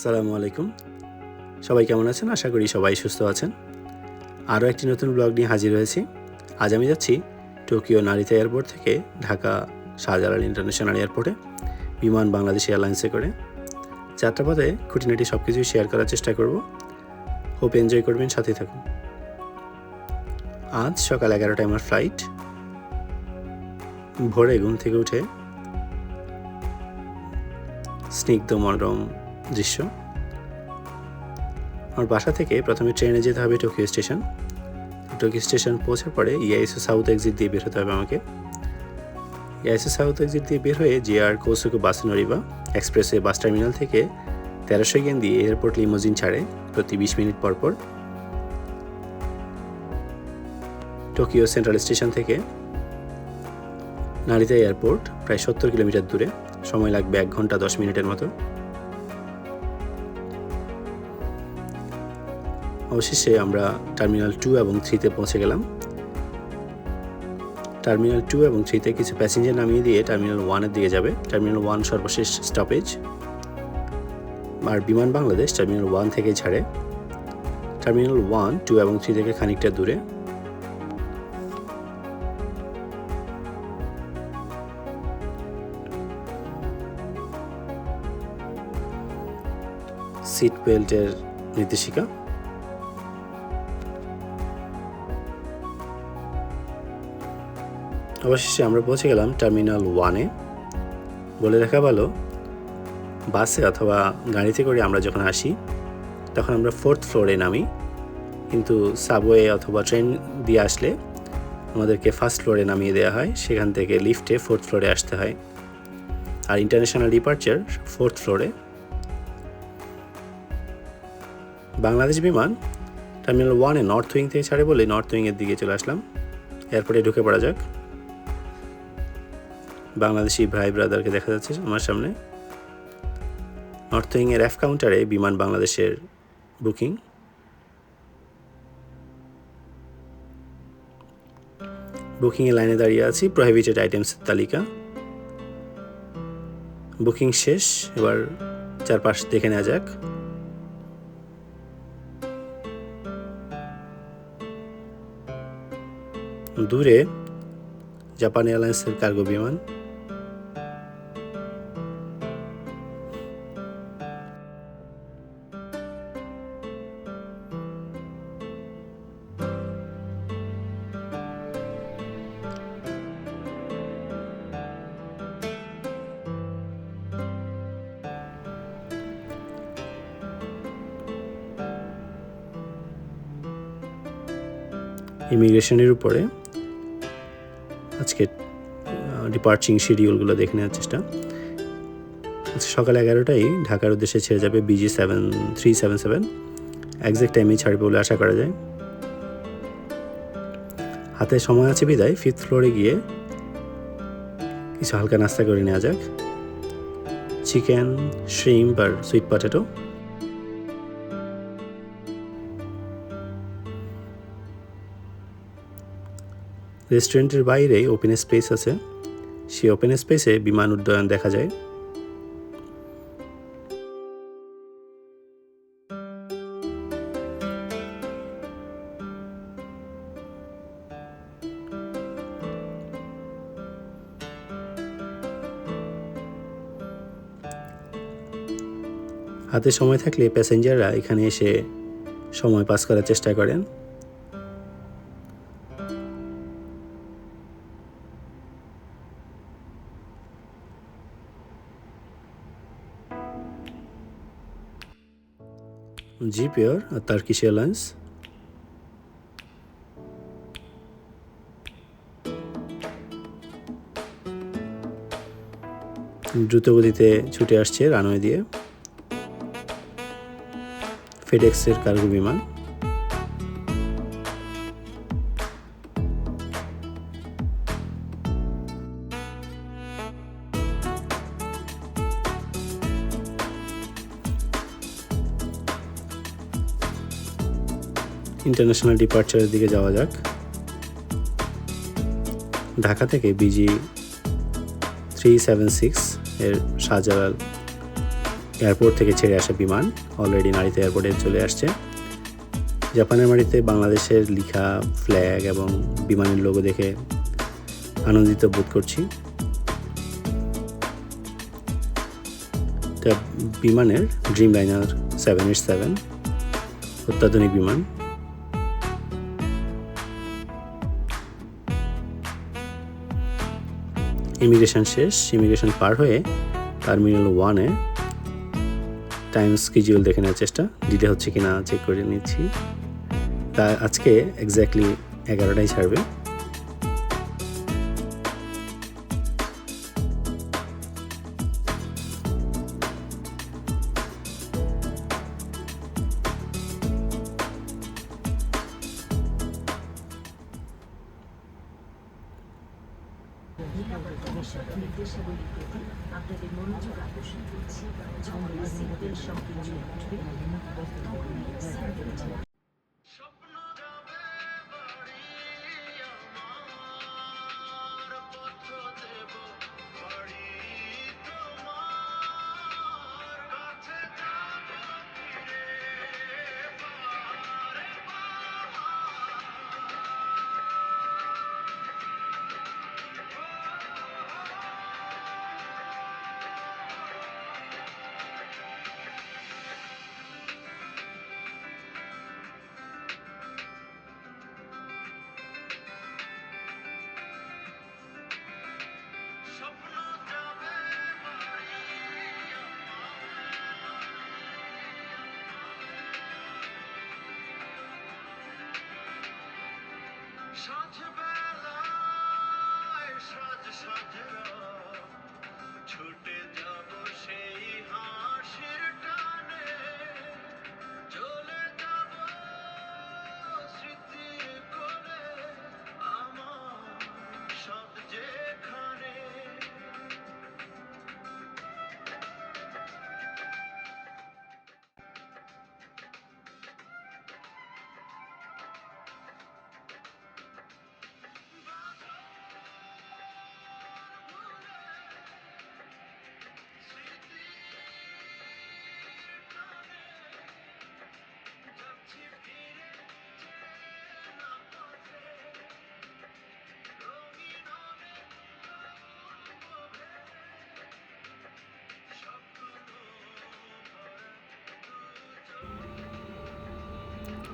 আসসালামু আলাইকুম। সবাই কেমন আছেন? আশা করি সবাই সুস্থ আছেন। আরও একটি নতুন ব্লগ নিয়ে হাজির হয়েছি। আজ আমি যাচ্ছি টোকিও নারিতা এয়ারপোর্ট থেকে ঢাকা শাহজালাল ইন্টারন্যাশনাল এয়ারপোর্টে বিমান বাংলাদেশ এয়ারলাইন্সে করে। যাত্রাপথে খুঁটিনাটি সব কিছুই শেয়ার করার চেষ্টা করব। হোপ এনজয় করবেন সাথে থাকুন। আজ সকাল এগারোটায় আমার ফ্লাইট ভোরে ঘুম থেকে উঠে স্নিগ্ধ মনোরম দৃশ্য। আমার বাসা থেকে প্রথমে ট্রেনে যেতে হবে টোকিও স্টেশন। টোকিও স্টেশন পৌঁছার পরে ইআইএসও সাউথ এক্সিট দিয়ে বের হতে হবে আমাকে। ইআইএসও সাউথ এক্সিট দিয়ে বের হয়ে জিআর কৌসুকু বাস নড়িবা এক্সপ্রেসে বাস টার্মিনাল থেকে তেরোশো গেন দিয়ে এয়ারপোর্ট লিমোজিন ছাড়ে প্রতি বিশ মিনিট পর পর। টোকিও সেন্ট্রাল স্টেশন থেকে নারিতা এয়ারপোর্ট, প্রায় সত্তর কিলোমিটার দূরে। সময় লাগবে এক ঘণ্টা দশ মিনিটের মতো। অবশেষে আমরা টার্মিনাল টু এবং থ্রিতে পৌঁছে গেলাম। টার্মিনাল টু এবং থ্রিতে কিছু প্যাসেঞ্জার নামিয়ে দিয়ে টার্মিনাল ওয়ানের দিকে যাবে। টার্মিনাল ওয়ান সর্বশেষ স্টপেজ আর বিমান বাংলাদেশ টার্মিনাল ওয়ান থেকে ছাড়ে। টার্মিনাল ওয়ান টু এবং থ্রি থেকে খানিকটা দূরে। সিট বেল্টের নির্দেশিকা। অবশেষে আমরা পৌঁছে গেলাম টার্মিনাল ওয়ানে। বলে রাখা ভালো, বাসে অথবা গাড়িতে করে আমরা যখন আসি, তখন আমরা ফোর্থ ফ্লোরে নামি। কিন্তু সাবওয়ে অথবা ট্রেন দিয়ে আসলে আমাদেরকে ফার্স্ট ফ্লোরে নামিয়ে দেওয়া হয়। সেখান থেকে লিফটে ফোর্থ ফ্লোরে আসতে হয়। আর ইন্টারন্যাশনাল ডিপার্চার ফোর্থ ফ্লোরে বাংলাদেশ বিমান টার্মিনাল ওয়ানে নর্থ উইং থেকে ছাড়ে বলে নর্থ উইংয়ের দিকে চলে আসলাম। এয়ারপোর্টে ঢুকে পড়া যাক। বাংলাদেশি ভাই ব্রাদারকে দেখা যাচ্ছে আমার সামনে। নর্থ উইংয়ের এফ কাউন্টারে বিমান বাংলাদেশের বুকিং বুকিংয়ের লাইনে দাঁড়িয়ে আছি প্রহিবিটেড আইটেমসের তালিকা। বুকিং শেষ, এবার চারপাশ দেখে নেওয়া যাক। দূরে জাপান এয়ারলাইন্সের কার্গো বিমান। ইমিগ্রেশনের উপরে আজকে ডিপার্চিং শিডিউলগুলো দেখে নেওয়ার চেষ্টা। আজকে সকাল এগারোটায় ঢাকার উদ্দেশ্যে ছেড়ে যাবে B G seven three seven seven exact টাইমেই ছাড়বে বলে আশা করা যায়। হাতে সময় আছে বিদায় ফিফথ ফ্লোরে গিয়ে কিছু হালকা নাস্তা করে নেওয়া যাক। চিকেন শ্রিম্প আর সুইট পটেটো রেস্টুরেন্টের বাইরে ওপেন স্পেস আছে। সেই ওপেন স্পেসে বিমান উড্ডয়ন দেখা যায়। হাতে সময় থাকলে প্যাসেঞ্জাররা এখানে এসে সময় পাস করার চেষ্টা করেন। জি পেয়ার আর তার্কিশ এয়ারলাইন্স দ্রুতগতিতে ছুটে আসছে রানওয়ে দিয়ে। ফেডেক্সের কার্গো বিমান। ইন্টারন্যাশনাল ডিপার্চারের দিকে যাওয়া যাক। ঢাকা থেকে বিজি থ্রি সেভেন সিক্স এর শাহজালাল এয়ারপোর্ট থেকে ছেড়ে আসা বিমান অলরেডি নারীতে এয়ারপোর্টে চলে আসছে। জাপানের মাটিতে বাংলাদেশের লিখা ফ্ল্যাগ এবং বিমানের লোগো দেখে আনন্দিত বোধ করছি। বিমানের dream liner seven eight seven অত্যাধুনিক বিমান। ইমিগ্রেশন শেষ ইমিগ্রেশন পার হয়ে টার্মিনাল ওয়ানে টাইম স্কিজিউল দেখে নেওয়ার চেষ্টা দিতে হচ্ছে কি না চেক করে নিচ্ছি। তা আজকে এক্স্যাক্টলি এগারোটাই ছাড়বে। নির্দেশাবলীর প্রতি আপনাদের মনোযোগ আকর্ষণ করছি ঝর্ণা সিটবেল্ট সংকীর্ণ উঠবে তখনই সিটবেল্ট সাঁঝ বেলায় সাজ সাজরা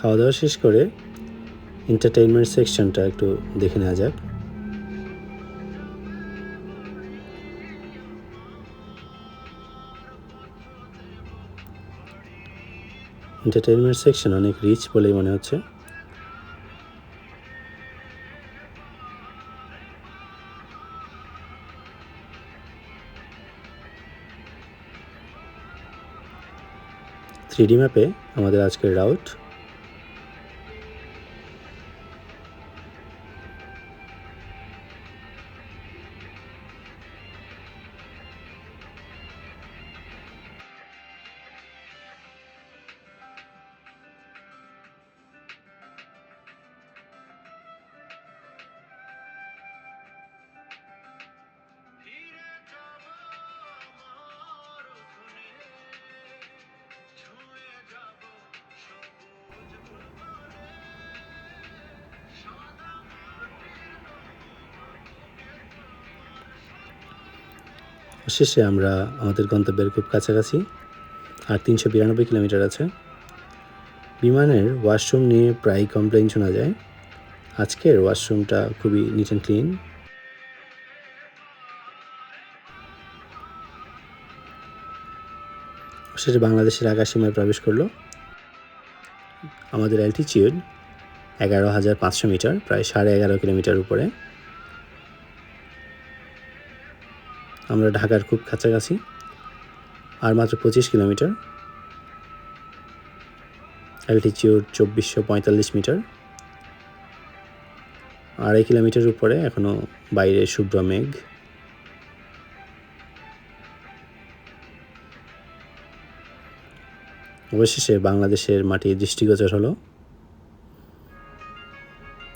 খাওয়া দাওয়া শেষ করে এন্টারটেইনমেন্ট সেকশনটা একটু দেখে নেওয়া যাক। এন্টারটেইনমেন্ট সেকশন অনেক রিচ বলেই মনে হচ্ছে। থ্রি ডি ম্যাপে আমাদের আজকের রাউট শেষে আমরা আমাদের গন্তব্যের খুব কাছাকাছি, আর তিনশো বিরানব্বই কিলোমিটার আছে। বিমানের ওয়াশরুম নিয়ে প্রায় কমপ্লেন শোনা যায়। আজকের ওয়াশরুমটা খুবই নিট অ্যান্ড ক্লিন শেষে বাংলাদেশের আকাশসীমায় প্রবেশ করল। আমাদের অ্যালটিচিউড এগারো হাজার পাঁচশো মিটার, প্রায় সাড়ে এগারো কিলোমিটার উপরে। আমরা ঢাকার খুব কাছাকাছি, আর মাত্র পঁচিশ কিলোমিটার। অ্যালটিচিউড চব্বিশশো পঁয়তাল্লিশ মিটার আড়াই কিলোমিটার উপরে এখনও বাইরে শুভ্র মেঘ। অবশেষে বাংলাদেশের মাটি দৃষ্টিগোচর হলো।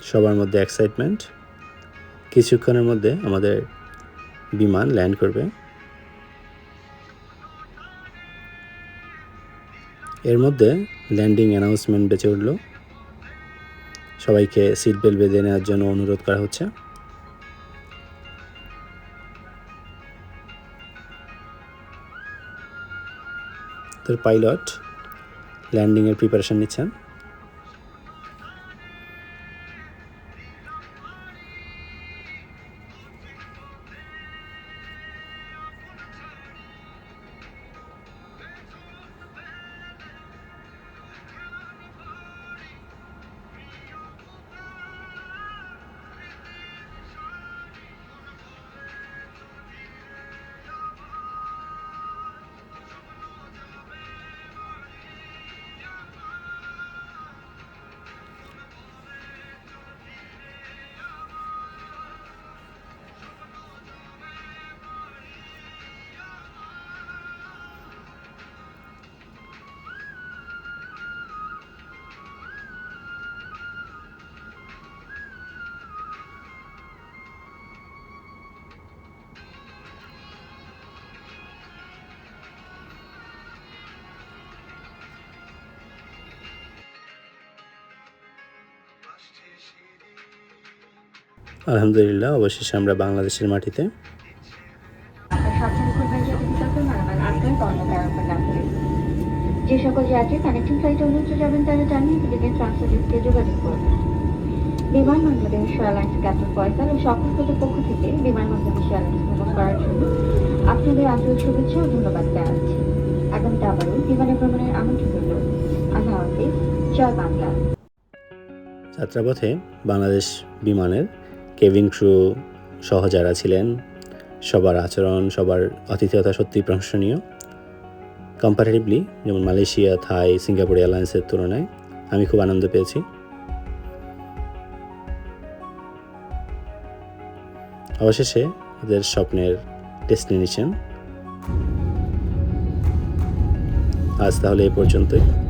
সবার মধ্যে এক্সাইটমেন্ট কিছুক্ষণের মধ্যে আমাদের বিমান ল্যান্ড করবে। এর মধ্যে ল্যান্ডিং অ্যানাউন্সমেন্ট বেঁচে উঠল। সবাইকে সিট বেল্ট বেঁধে নেওয়ার জন্য অনুরোধ করা হচ্ছে। তোর পাইলট ল্যান্ডিংয়ের প্রিপারেশন নিচ্ছেন। আলহামদুলিল্লাহ অবশেষে আমরা বাংলাদেশের মাটিতে। যে সকল যাত্রী কানেক্টিং ফ্লাইটে অন্যত্র যাবেন তারা জানিয়ে বিলিগেন ট্রান্সফার ডেস্কে যোগাযোগ করবেন বিমানবন্দরে এয়ারলাইন্স ক্যাপ্টেন ফয়সাল ও সকল কর্তৃপক্ষ থেকে বিমানবন্দরে এয়ারলাইন্স ভ্রমণ করার জন্য আপনাদের আন্তরিক শুভেচ্ছা ও ধন্যবাদ জানাচ্ছি। আগামীতে আবারও বিমানে ভ্রমণের আমন্ত্রণ রইল। আল্লাহ হাফিজ। জয় বাংলা। যাত্রাপথে বাংলাদেশ বিমানের কেবিন ক্রু সহ যারা ছিলেন, সবার আচরণ, সবার আতিথেয়তা সত্যি প্রশংসনীয়। কম্পারেটিভলি যেমন মালয়েশিয়া, থাই, সিঙ্গাপুর এয়ারলাইন্সের তুলনায় আমি খুব আনন্দ পেয়েছি। অবশেষে ওদের স্বপ্নের ডেস্টিনেশন। আজ তাহলে এই পর্যন্তই।